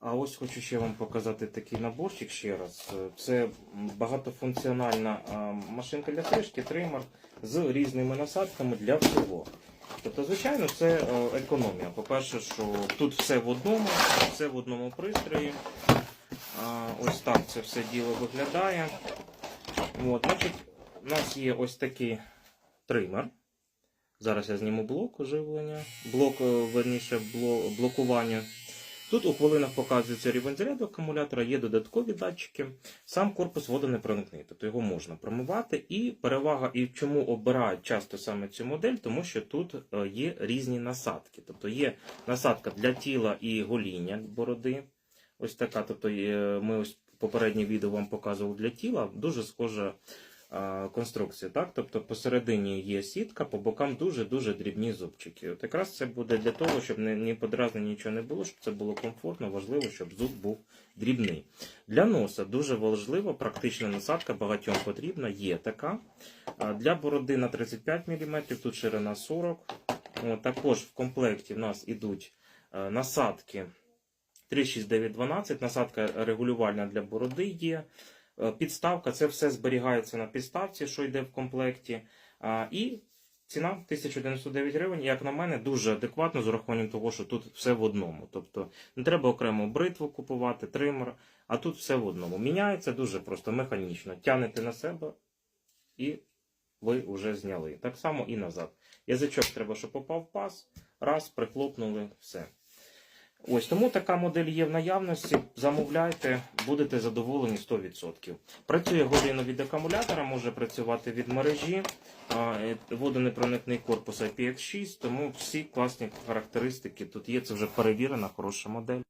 А ось хочу ще вам показати такий наборчик ще раз. Це багатофункціональна машинка для стрижки, тример з різними насадками для всього. Тобто, звичайно, це е, економія. По-перше, що тут все в одному, все в одному пристрої. Ось так це все діло виглядає. От, значить, у нас є ось такий тример. Зараз я зніму блок оживлення, блок, е, верніше, бло- блокування. Тут у хвилинах показується рівень заряду акумулятора, є додаткові датчики. Сам корпус водонепроникний, тобто його можна промивати. І перевага, і чому обирають часто саме цю модель, тому що тут е, є різні насадки. Тобто є насадка для тіла і гоління бороди. Ось така. Тобто ми ось попереднє відео вам показували для тіла, дуже схожа конструкція. Так? Тобто посередині є сітка, по бокам дуже-дуже дрібні зубчики. От якраз це буде для того, щоб ні подразнень, нічого не було, щоб це було комфортно, важливо, щоб зуб був дрібний. Для носа дуже важливо, практична насадка багатьом потрібна, є така. Для бороди на 35 мм, тут ширина 40 От, Також в комплекті в нас ідуть е, насадки 36912, насадка регулювальна для бороди є. Е, Підставка, це все зберігається на підставці, що йде в комплекті. І ціна 1099 гривень, як на мене, дуже адекватно з урахуванням того, що тут все в одному. Тобто не треба окремо бритву купувати, тример, а тут все в одному. Міняється дуже просто механічно. Тянете на себе і ви вже зняли. Так само і назад. Язичок треба, щоб попав в паз, раз, прихлопнули, все. Ось тому така модель є в наявності. Замовляйте, будете задоволені 100%. Працює годину від акумулятора, може працювати від мережі. Е, Водонепроникний корпус IPX6, тому всі класні характеристики тут є. Це вже перевірена, хороша модель.